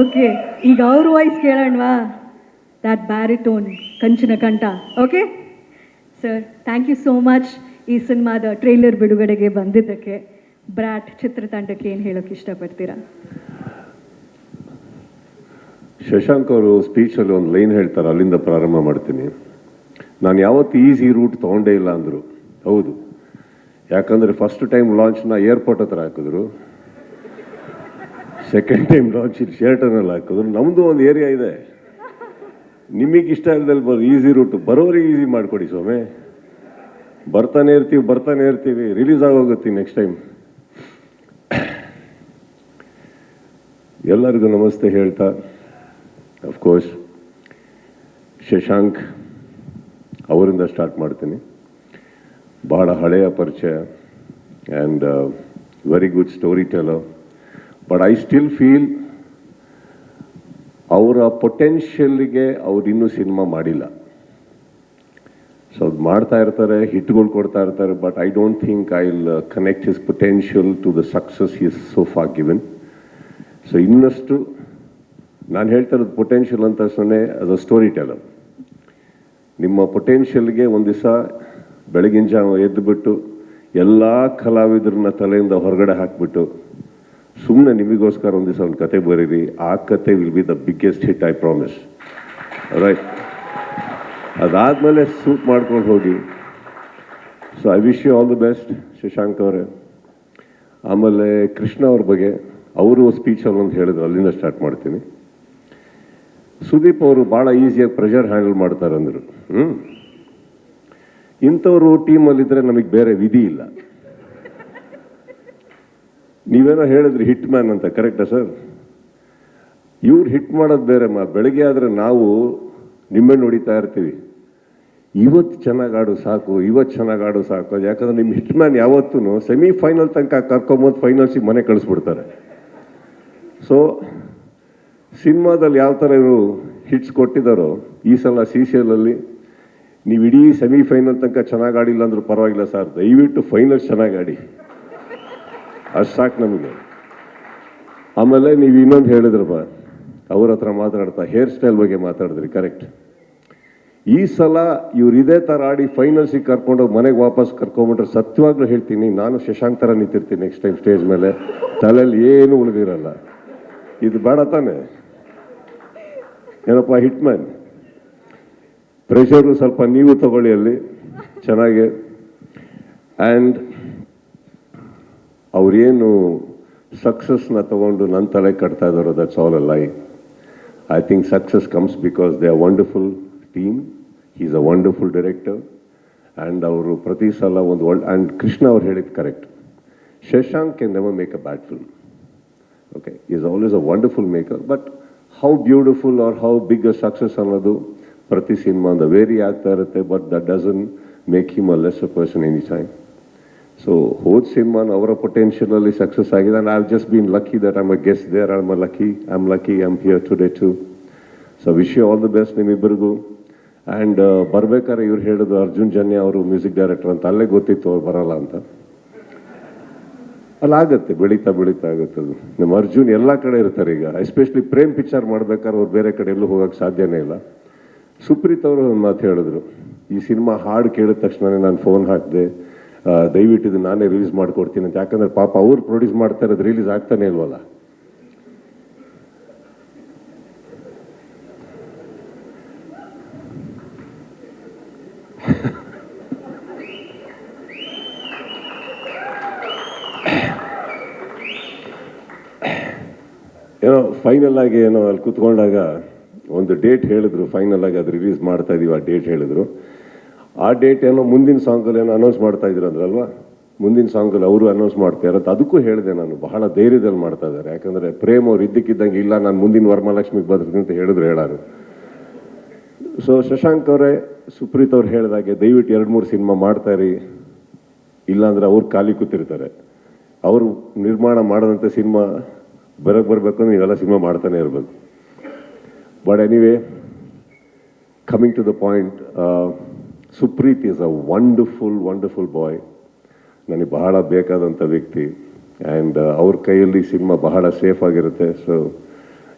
Okay ಈಗ ಅವ್ರ voice ಕೇಳೋಣವಾ? That baritone ಕಂಚಿನ ಕಂಠ. Okay sir thank you so much ಈ ಸಿನಿಮಾದ ಟ್ರೈಲರ್ ಬಿಡುಗಡೆಗೆ ಬಂದಿದ್ದಕ್ಕೆ ಬ್ರಾಟ್ ಚಿತ್ರತಂಡಕ್ಕೆ ಏನು ಹೇಳೋಕೆ ಇಷ್ಟಪಡ್ತೀರಾ? ಶಶಾಂಕ್ ಅವರು ಸ್ಪೀಚಲ್ಲಿ ಒಂದು ಲೈನ್ ಹೇಳ್ತಾರೆ, ಅಲ್ಲಿಂದ ಪ್ರಾರಂಭ ಮಾಡ್ತೀನಿ. ನಾನು ಯಾವತ್ತು ಈಸಿ ರೂಟ್ ತೊಗೊಂಡೇ ಇಲ್ಲ ಅಂದರು. ಹೌದು. ಯಾಕಂದರೆ ಫಸ್ಟ್ ಟೈಮ್ ಲಾಂಚ್ನ ಏರ್ಪೋರ್ಟ್ ಹತ್ರ ಹಾಕಿದ್ರು. ಸೆಕೆಂಡ್ ಟೈಮ್ ಇಲ್ಲಿ ಶೇರ್ಟನಲ್ಲಿ ಹಾಕಿದ್ರು. ನಮ್ಮದು ಒಂದು ಏರಿಯಾ ಇದೆ. ನಿಮಗೆ ಇಷ್ಟ ಇಲ್ದಲ್ಲಿ ಬರೋ ಈಸಿ ರೂಟ್ ಬರೋರಿಗೆ ಈಸಿ ಮಾಡಿಕೊಡಿ ಸ್ವಾಮಿ. ಬರ್ತಾನೆ ಇರ್ತೀವಿ ಬರ್ತಾನೆ ಇರ್ತೀವಿ. ರಿಲೀಸ್ ಆಗೋಗುತ್ತೆ ನೆಕ್ಸ್ಟ್ ಟೈಮ್ ಎಲ್ಲರಿಗೂ ನಮಸ್ತೆ ಹೇಳ್ತಾ. ಅಫ್ಕೋರ್ಸ್ ಶಶಾಂಕ್ ಅವರಿಂದ ಸ್ಟಾರ್ಟ್ ಮಾಡ್ತೀನಿ. ಭಾಳ ಹಳೆಯ ಪರಿಚಯ and very good story teller but I still feel ಅವರ ಪೊಟೆನ್ಷಿಯಲ್ಗೆ ಅವ್ರು ಇನ್ನೂ ಸಿನಿಮಾ ಮಾಡಿಲ್ಲ. ಸೊ ಅದು ಮಾಡ್ತಾ ಇರ್ತಾರೆ, ಹಿಟ್ಗಳು ಕೊಡ್ತಾ ಇರ್ತಾರೆ but I don't think I will connect his potential to the success is so far given so ಇನ್ನಷ್ಟು, ನಾನು ಹೇಳ್ತಾ ಇರೋದು ಪೊಟೆನ್ಷಿಯಲ್ ಅಂತ ಸೊನ್ನೆ ಅದು ಸ್ಟೋರಿ ಟೆಲರ್ ನಿಮ್ಮ ಪೊಟೆನ್ಷಿಯಲ್ಗೆ ಒಂದು ದಿವಸ ಬೆಳಗಿನ ಜಾವ ಎದ್ದುಬಿಟ್ಟು ಎಲ್ಲ ಕಲಾವಿದರನ್ನ ತಲೆಯಿಂದ ಹೊರಗಡೆ ಹಾಕಿಬಿಟ್ಟು ಸುಮ್ಮನೆ ನಿಮಗೋಸ್ಕರ ಒಂದು ದಿವಸ ಒಂದು ಕತೆ ಬರೀರಿ. ಆ ಕತೆ will be the biggest hit I promise right ಅದಾದಮೇಲೆ ಸೂಟ್ ಮಾಡ್ಕೊಂಡು ಹೋಗಿ. So I wish you all the best Shashank ಅವರೇ. ಆಮೇಲೆ ಕೃಷ್ಣ ಅವ್ರ ಬಗ್ಗೆ. ಅವರು ಸ್ಪೀಚ್ ಒಂದು ಹೇಳಿದ್ರು, ಅಲ್ಲಿಂದ ಸ್ಟಾರ್ಟ್ ಮಾಡ್ತೀನಿ. ಸುದೀಪ್ ಅವರು ಭಾಳ ಈಸಿಯಾಗಿ ಪ್ರೆಷರ್ ಹ್ಯಾಂಡಲ್ ಮಾಡ್ತಾರೆ ಅಂದರು ಹ್ಞೂ ಇಂಥವ್ರು ಟೀಮಲ್ಲಿದ್ದರೆ ನಮಗೆ ಬೇರೆ ವಿಧಿ ಇಲ್ಲ. ನೀವೇನೋ ಹೇಳಿದ್ರಿ ಹಿಟ್ ಮ್ಯಾನ್ ಅಂತ ಕರೆಕ್ಟಾ ಸರ್ ಇವ್ರು ಹಿಟ್ ಮಾಡೋದು ಬೇರೆ ಮಾ, ಬೆಳಗ್ಗೆ ಆದರೆ ನಾವು ನಿಂಬೆಹಣ್ಣು ಹೊಡಿತಾ ಇರ್ತೀವಿ. ಇವತ್ತು ಚೆನ್ನಾಗಿ ಆಡು ಸಾಕು ಇವತ್ತು ಚೆನ್ನಾಗಿ ಆಡು ಸಾಕು ಯಾಕಂದ್ರೆ ನಿಮ್ಮ ಹಿಟ್ ಮ್ಯಾನ್ ಯಾವತ್ತೂ ಸೆಮಿಫೈನಲ್ ತನಕ ಕರ್ಕೊಂಬಂದು ಫೈನಲ್ಸಿಗೆ ಮನೆ ಕಳಿಸ್ಬಿಡ್ತಾರೆ. ಸೊ ಸಿನಿಮಾದಲ್ಲಿ ಯಾವ ಥರ ಇವರು ಹಿಟ್ಸ್ ಕೊಟ್ಟಿದ್ದಾರೋ ಈ ಸಲ ಸಿ ಸಿ ಎಲ್ಲಲ್ಲಿ ನೀವು ಇಡೀ ಸೆಮಿಫೈನಲ್ ತನಕ ಚೆನ್ನಾಗಿ ಆಡಿಲ್ಲ ಅಂದ್ರೂ ಪರವಾಗಿಲ್ಲ ಸರ್ ದಯವಿಟ್ಟು ಫೈನಲ್ ಚೆನ್ನಾಗಿ ಆಡಿ. ಅಷ್ಟು ಸಾಕು ನಮಗೆ. ಆಮೇಲೆ ನೀವು ಇನ್ನೊಂದು ಹೇಳಿದ್ರಪ್ಪ ಅವ್ರ ಹತ್ರ ಮಾತಾಡ್ತಾ, ಹೇರ್ ಸ್ಟೈಲ್ ಬಗ್ಗೆ ಮಾತಾಡಿದ್ರಿ, ಕರೆಕ್ಟ್. ಈ ಸಲ ಇವ್ರು ಇದೇ ಥರ ಆಡಿ ಫೈನಲ್ಸಿಗೆ ಕರ್ಕೊಂಡೋಗಿ ಮನೆಗೆ ವಾಪಸ್ ಕರ್ಕೊಂಬಿಟ್ರೆ ಸತ್ಯವಾಗ್ಲೂ ಹೇಳ್ತೀನಿ, ನಾನು ಶಶಾಂಕ್ ಥರ ನಿಂತಿರ್ತೀನಿ ನೆಕ್ಸ್ಟ್ ಟೈಮ್ ಸ್ಟೇಜ್ ಮೇಲೆ. ತಲೆಯಲ್ಲಿ ಏನು ಉಳಿದಿರಲ್ಲ. ಇದು ಬೇಡ ತಾನೆ. ಏನಪ್ಪ ಹಿಟ್ ಮ್ಯಾನ್ ಪ್ರೆಷರು ಸ್ವಲ್ಪ ನೀವು ತಗೊಳ್ಳಿ ಅಲ್ಲಿ. ಚೆನ್ನಾಗಿ. ಆ್ಯಂಡ್ ಅವ್ರೇನು ಸಕ್ಸಸ್ನ ತಗೊಂಡು ನನ್ನ ತಲೆ ಕಟ್ತಾ ಇದ್ದಾರೋ that's all a lie I think success comes because they are wonderful team is a wonderful director and ಅವರು ಪ್ರತಿ ಸಲ ಒಂದು ಒಳ್ಳೆ ಆ್ಯಂಡ್ ಕೃಷ್ಣ ಅವ್ರು ಹೇಳಿದ್ದು correct Shashank can never make a bad film okay is always a wonderful maker but how beautiful are how big a success ಅನ್ನೋದು ಪ್ರತಿ cinema vary ಆಗ್ತಾ ಇರುತ್ತೆ but that doesn't make him a less a person any time so ಹೋದ ಸಿನಿಮಾನ ಅವರ ಪೊಟೆನ್ಷಿಯಲಲ್ಲಿ success ಆಗಿದೆ and I just been lucky that I'm a guest there I'm a lucky I am lucky I am here today to so wish you all the best ನಿಮ್ಮಿಬ್ಬರಿಗೂ and ಬರ್ಬೇಕಾದ್ರೆ ಇವ್ರು ಹೇಳಿದ್ರು, ಅರ್ಜುನ್ ಜನ್ಯ ಅವರು music director ಅಂತ. ಅಲ್ಲೇ ಗೊತ್ತಿತ್ತು, ಅವ್ರು ಬರಲ್ಲ ಅಂತ. ಅಲ್ಲಾಗತ್ತೆ ಬೆಳೀತಾ ಬೆಳೀತಾ ಆಗುತ್ತೆ ಅದು. ನಮ್ಮ ಅರ್ಜುನ್ ಎಲ್ಲ ಕಡೆ ಇರ್ತಾರೆ ಈಗ. ಎಸ್ಪೆಷಲಿ ಪ್ರೇಮ್ ಪಿಕ್ಚರ್ ಮಾಡ್ಬೇಕಾದ್ರೆ ಅವ್ರು ಬೇರೆ ಕಡೆ ಎಲ್ಲೂ ಹೋಗಕ್ಕೆ ಸಾಧ್ಯನೇ ಇಲ್ಲ. ಸುಪ್ರೀತ್ ಅವರು ಒಂದು ಮಾತು ಹೇಳಿದ್ರು. ಈ ಸಿನಿಮಾ ಹಾಡು ಕೇಳಿದ ತಕ್ಷಣವೇ ನಾನು ಫೋನ್ ಹಾಕಿದೆ. ದಯವಿಟ್ಟು ಇದು ನಾನೇ ರಿಲೀಸ್ ಮಾಡಿಕೊಡ್ತೀನಿ ಅಂತ. ಯಾಕಂದ್ರೆ ಪಾಪ ಅವ್ರು ಪ್ರೊಡ್ಯೂಸ್ ಮಾಡ್ತಾರೆ ಅದು ರಿಲೀಸ್ ಆಗ್ತಾನೆ ಇಲ್ವಲ್ಲ? ಏನೋ ಫೈನಲ್ ಆಗಿ ಏನೋ ಅಲ್ಲಿ ಕೂತ್ಕೊಂಡಾಗ ಒಂದು ಡೇಟ್ ಹೇಳಿದ್ರು ಫೈನಲ್ ಆಗಿ ಅದು ರಿಲೀಸ್ ಮಾಡ್ತಾ ಇದೀವಿ, ಆ ಡೇಟ್ ಹೇಳಿದ್ರು. ಆ ಡೇಟ್ ಏನೋ ಮುಂದಿನ ಸಾಂಗಲ್ಲಿ ಏನೋ ಅನೌನ್ಸ್ ಮಾಡ್ತಾ ಇದ್ರು ಅಂದ್ರಲ್ವಾ ಮುಂದಿನ ಸಾಂಗಲ್ಲಿ ಅವರು ಅನೌನ್ಸ್ ಮಾಡ್ತಾ ಇರೋದು ಅದಕ್ಕೂ ಹೇಳಿದೆ ನಾನು. ಬಹಳ ಧೈರ್ಯದಲ್ಲಿ ಮಾಡ್ತಾ ಇದ್ದಾರೆ. ಯಾಕಂದರೆ ಪ್ರೇಮ್ ಅವ್ರು ಇದ್ದಕ್ಕಿದ್ದಂಗೆ ಇಲ್ಲ, ನಾನು ಮುಂದಿನ ವರಮಹಾಲಕ್ಷ್ಮಿಗೆ ಬರ್ತೀನಿ ಅಂತ ಹೇಳಿದ್ರು ಹೇಳಾರು ಸೊ ಶಶಾಂಕ್ ಅವರೇ, ಸುಪ್ರೀತ್ ಅವ್ರು ಹೇಳಿದಾಗೆ ದಯವಿಟ್ಟು ಎರಡು ಮೂರು ಸಿನಿಮಾ ಮಾಡ್ತಾ ಇರಿ. ಇಲ್ಲಾಂದ್ರೆ ಅವ್ರು ಖಾಲಿ ಕೂತಿರ್ತಾರೆ. ಅವರು ನಿರ್ಮಾಣ ಮಾಡದಂಥ ಸಿನಿಮಾ ಬರಕ್ಕೆ ಬರಬೇಕು ಅಂದ್ರೆ ನೀವೆಲ್ಲ ಸಿನಿಮಾ ಮಾಡ್ತಾನೆ ಇರಬೇಕು. But anyway coming to the point Supreeth is a wonderful wonderful boy ನನಗೆ ಬಹಳ ಬೇಕಾದಂಥ ವ್ಯಕ್ತಿ. ಆ್ಯಂಡ್ ಅವ್ರ ಕೈಯಲ್ಲಿ ಸಿನಿಮಾ ಬಹಳ ಸೇಫ್ ಆಗಿರುತ್ತೆ. So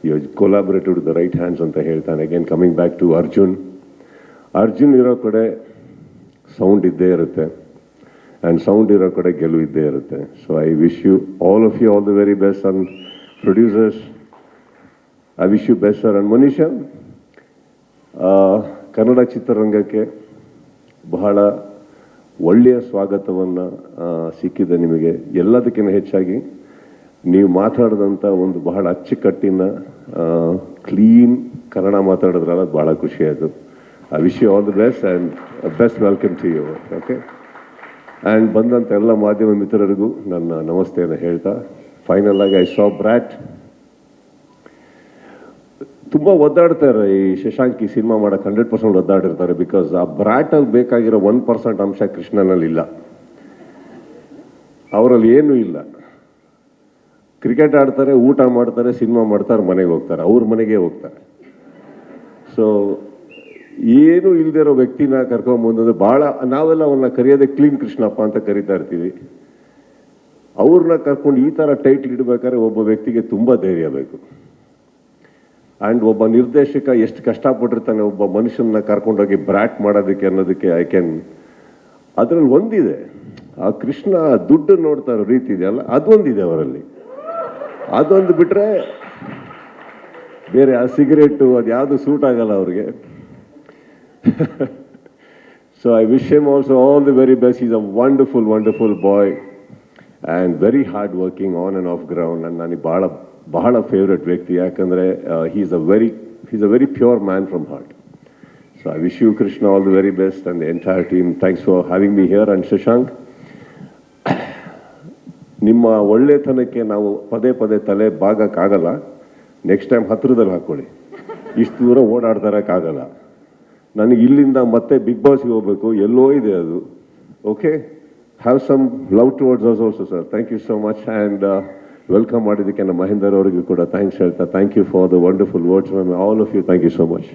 you collaborated the right hands ಅಂತ ಹೇಳ್ತಾನೆ. Again coming back to Arjun Arjun ಇರೋ ಕಡೆ ಸೌಂಡ್ ಇದ್ದೇ ಇರುತ್ತೆ. ಆ್ಯಂಡ್ ಸೌಂಡ್ ಇರೋ ಕಡೆ ಗೆಲುವು ಇದ್ದೇ ಇರುತ್ತೆ. So I wish you all of you all the very best on producers I wish you best sir and Manisha Kannada ಚಿತ್ರರಂಗಕ್ಕೆ ಬಹಳ ಒಳ್ಳೆಯ ಸ್ವಾಗತವನ್ನು ಸಿಕ್ಕಿದೆ ನಿಮಗೆ. ಎಲ್ಲದಕ್ಕಿಂತ ಹೆಚ್ಚಾಗಿ ನೀವು ಮಾತಾಡಿದಂಥ ಒಂದು ಬಹಳ ಅಚ್ಚುಕಟ್ಟಿನ ಕ್ಲೀನ್ ಕನ್ನಡ ಮಾತಾಡಿದ್ರಲ್ಲ, ಅದು ಭಾಳ ಖುಷಿ ಆಯಿತು. I wish you all the best and best welcome to you okay and ಬಂದಂಥ ಎಲ್ಲ ಮಾಧ್ಯಮ ಮಿತ್ರರಿಗೂ ನನ್ನ ನಮಸ್ತೆಯನ್ನು ಹೇಳ್ತಾ ಫೈನಲ್ ಆಗಿ ಐ ಸಾ ಬ್ರ್ಯಾಟ್ ತುಂಬ ಒದ್ದಾಡ್ತಾರೆ ಈ ಶಶಾಂಕ್ ಈ ಸಿನಿಮಾ ಮಾಡಕ್ಕೆ ಹಂಡ್ರೆಡ್ ಪರ್ಸೆಂಟ್ ಒದ್ದಾಡಿರ್ತಾರೆ ಬಿಕಾಸ್ ಆ ಬ್ರಾಟಲ್ಲಿ ಬೇಕಾಗಿರೋ ಒನ್ ಪರ್ಸೆಂಟ್ ಅಂಶ ಕೃಷ್ಣನಲ್ಲಿ ಇಲ್ಲ ಅವರಲ್ಲಿ ಏನೂ ಇಲ್ಲ. ಕ್ರಿಕೆಟ್ ಆಡ್ತಾರೆ, ಊಟ ಮಾಡ್ತಾರೆ, ಸಿನಿಮಾ ಮಾಡ್ತಾರೆ, ಮನೆಗೆ ಹೋಗ್ತಾರೆ. ಅವ್ರ ಮನೆಗೆ ಹೋಗ್ತಾರೆ. ಸೊ ಏನು ಇರೋ ವ್ಯಕ್ತಿನ ಕರ್ಕೊಂಬಂದ್ರೆ ಭಾಳ ನಾವೆಲ್ಲ ಅವನ್ನ ಕರೆಯೋದೇ ಕ್ಲೀನ್ ಕೃಷ್ಣಪ್ಪ ಅಂತ ಕರಿತಾ ಇರ್ತೀವಿ. ಅವ್ರನ್ನ ಕರ್ಕೊಂಡು ಈ ಥರ ಟೈಟ್ಲ್ ಇಡಬೇಕಾದ್ರೆ ಒಬ್ಬ ವ್ಯಕ್ತಿಗೆ ತುಂಬ ಧೈರ್ಯ ಬೇಕು. ಆ್ಯಂಡ್ ಒಬ್ಬ ನಿರ್ದೇಶಕ ಎಷ್ಟು ಕಷ್ಟಪಟ್ಟಿರ್ತಾನೆ, ಒಬ್ಬ ಮನುಷ್ಯನ ಕರ್ಕೊಂಡೋಗಿ ಬ್ರ್ಯಾಟ್ ಮಾಡೋದಕ್ಕೆ ಅನ್ನೋದಕ್ಕೆ ಐ ಕ್ಯಾನ್ ಅದರಲ್ಲಿ ಒಂದಿದೆ. ಆ ಕೃಷ್ಣ ದುಡ್ಡು ನೋಡ್ತಾ ಇರೋ ರೀತಿ ಇದೆಯಲ್ಲ ಅದೊಂದಿದೆ ಅವರಲ್ಲಿ. ಅದೊಂದು ಬಿಟ್ಟರೆ ಬೇರೆ ಆ ಸಿಗರೇಟು, ಅದು ಯಾವುದು ಸೂಟ್ ಆಗಲ್ಲ ಅವ್ರಿಗೆ. So I wish him also all the very best is a wonderful wonderful boy and very hard working on and off ground and ನನಗೆ ಭಾಳ ಬಹಳ ಫೇವ್ರೆಟ್ ವ್ಯಕ್ತಿ. ಯಾಕಂದರೆ he is a very is a very pure man from heart so I wish you Krishna all the very best and entire team thanks for having me here and Shashank ನಿಮ್ಮ ಒಳ್ಳೆತನಕ್ಕೆ ನಾವು ಪದೇ ಪದೇ ತಲೆ ಬಾಗಕ್ಕಾಗಲ್ಲ. Next time ಹತ್ತಿರದಲ್ಲಿ ಹಾಕ್ಕೊಳ್ಳಿ. ಇಷ್ಟು ದೂರ ಓಡಾಡ್ತಾರಕ್ಕಾಗಲ್ಲ. ನನಗೆ ಇಲ್ಲಿಂದ ಮತ್ತೆ ಬಿಗ್ ಬಾಸ್ಗೆ ಹೋಗ್ಬೇಕು. ಎಲ್ಲೋ ಇದೆ ಅದು. Okay have some love towards us also sir thank you so much and welcome ಮಾಡಿದ್ದಕ್ಕೆ ನಮ್ಮ ಮಹೇಂದರ್ ಅವರಿಗೂ ಕೂಡ ಥ್ಯಾಂಕ್ಸ್ ಹೇಳ್ತಾ thank you for the wonderful words all of you thank you so much